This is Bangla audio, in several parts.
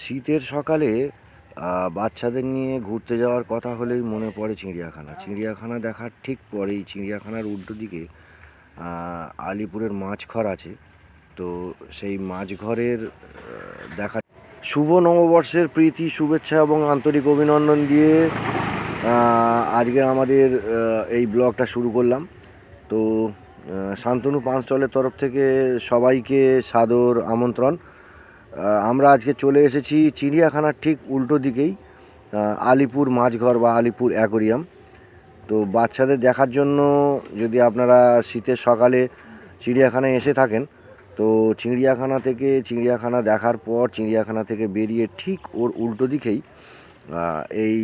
শীতের সকালে বাচ্চাদের নিয়ে ঘুরতে যাওয়ার কথা হলেই মনে পড়ে চিড়িয়াখানা। চিড়িয়াখানা দেখার ঠিক পরেই চিড়িয়াখানার উল্টো দিকে আলিপুরের মাছঘর আছে। তো সেই মাছঘরের দেখা শুভ নববর্ষের প্রীতি, শুভেচ্ছা এবং আন্তরিক অভিনন্দন দিয়ে আজকের আমাদের এই ব্লগটা শুরু করলাম। তো শান্তনু পাঁচটলের তরফ থেকে সবাইকে সাদর আমন্ত্রণ। আমরা আজকে চলে এসেছি চিড়িয়াখানার ঠিক উল্টো দিকেই আলিপুর মাছঘর বা আলিপুর অ্যাকোরিয়াম। তো বাচ্চাদের দেখার জন্য যদি আপনারা শীতের সকালে চিড়িয়াখানায় এসে থাকেন, তো চিড়িয়াখানা থেকে চিড়িয়াখানা দেখার পর চিড়িয়াখানা থেকে বেরিয়ে ঠিক ওর উল্টো দিকেই এই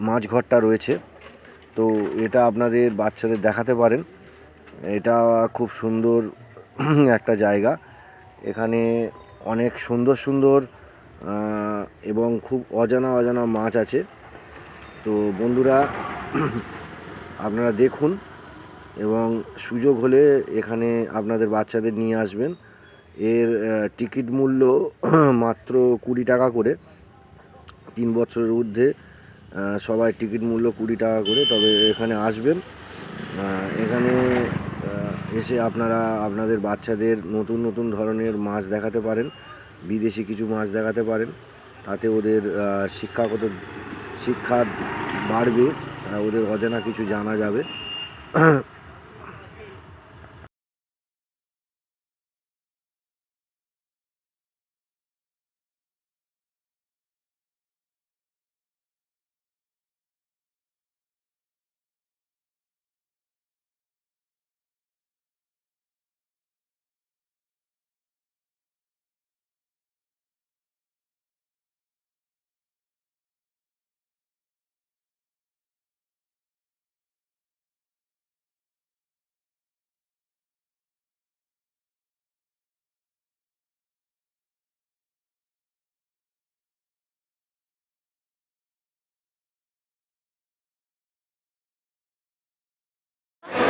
মাছঘরটা রয়েছে। তো এটা আপনাদের বাচ্চাদের দেখাতে পারেন। এটা খুব সুন্দর একটা জায়গা। এখানে অনেক সুন্দর সুন্দর এবং খুব অজানা অজানা মাছ আছে। তো বন্ধুরা, আপনারা দেখুন এবং সুযোগ হলে এখানে আপনাদের বাচ্চাদের নিয়ে আসবেন। এর টিকিট মূল্য মাত্র কুড়ি টাকা করে। তিন বছরের ঊর্ধ্বে সবাই টিকিট মূল্য কুড়ি টাকা করে, তবে এখানে আসবেন। এখানে এসে আপনারা, আপনাদের বাচ্চাদের নতুন নতুন ধরনের মাছ দেখাতে পারেন, বিদেশি কিছু মাছ দেখাতে পারেন, তাতে ওদের শিক্ষাগত, শিক্ষা বাড়বে ওদের অজানা কিছু জানা যাবে।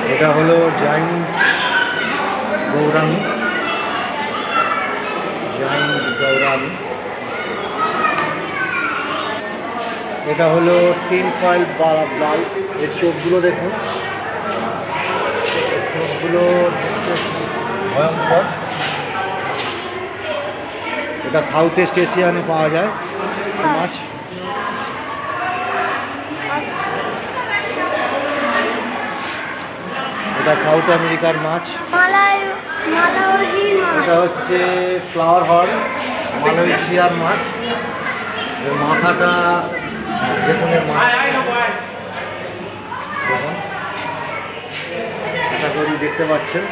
এটা হলো জাইন্ট গৌরাঙ্গ জাইন্ট গৌরাঙ্গ এটা হলো টিন ফয়েল বাল্ব এর চোখগুলো দেখুন। চোখগুলো ভয়ঙ্কর। এটা সাউথ ইস্ট এশিয়ানে পাওয়া যায়। মাছ। এটা সাউথ আমেরিকার মাছ। এটা হচ্ছে ফ্লাওয়ার হর্ন মালয়েশিয়ার মাছ। মাথাটা যেখানে মাছ। এটা আশা করি দেখতে পাচ্ছেন।